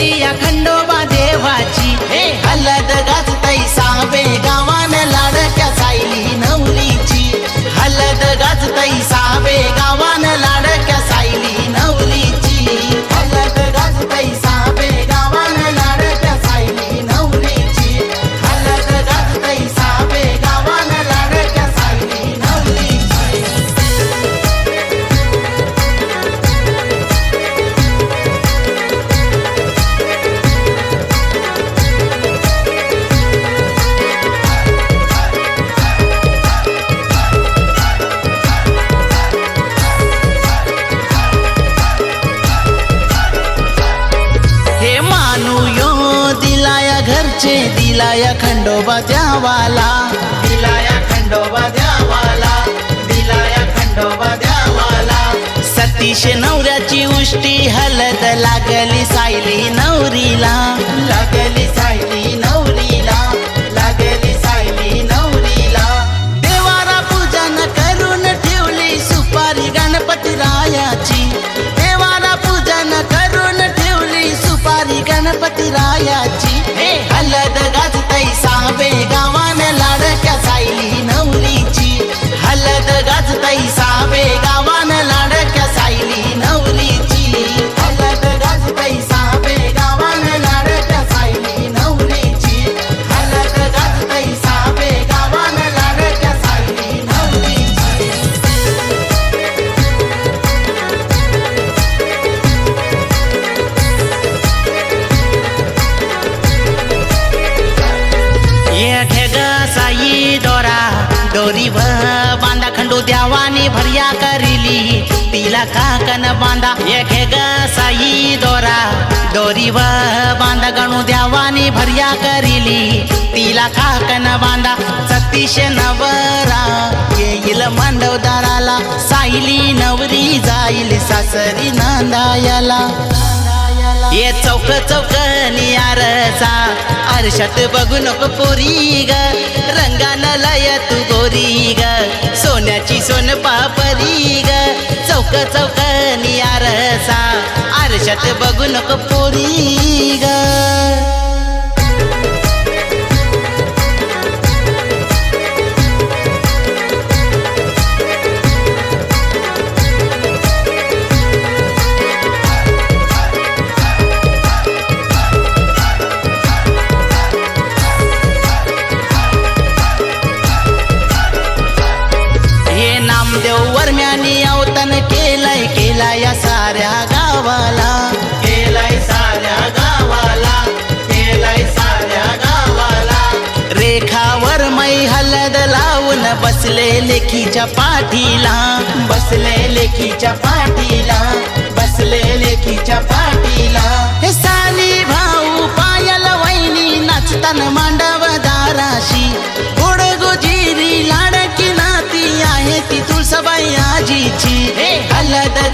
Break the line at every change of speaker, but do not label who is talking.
বলিয়া খণ্ড चे दिलाया खंडोबा द्यावाला. दिलाया खंडोबा द्यावाला. दिलाया खंडोबा द्यावाला. सतीश नवऱ्याची उष्टी हलद लागली सायली नवरीला. लागली दोरी व बांधा खंडू द्यावानी भरिया करिली. तिला काकन बांधा एक ग साई दोरा. दोरी व बांधा गणू द्यावानी भरिया करिली. तिला काकन बांधा सतीश नवरा. येईल मांडव दाराला साईली नवरी जाईल सासरी नांदायाला. ये चौक चौक नियारसा आरशात बघू नको पुरी ग. चौक चौक नियारचा आरशात बघू नको पोरी ग. हे नामदेव वर्म्यानी लेखीच्या पाठीला बसले लेखीच्या पाठीला बसले लेखीच्या पाठीला. हे साली भाऊ पायल वहिनी नाचताना मांडव दाराशी. गोड गोजिरी लाडकी नाती आहे ती तुळसाबाई आजीची. हे. हलद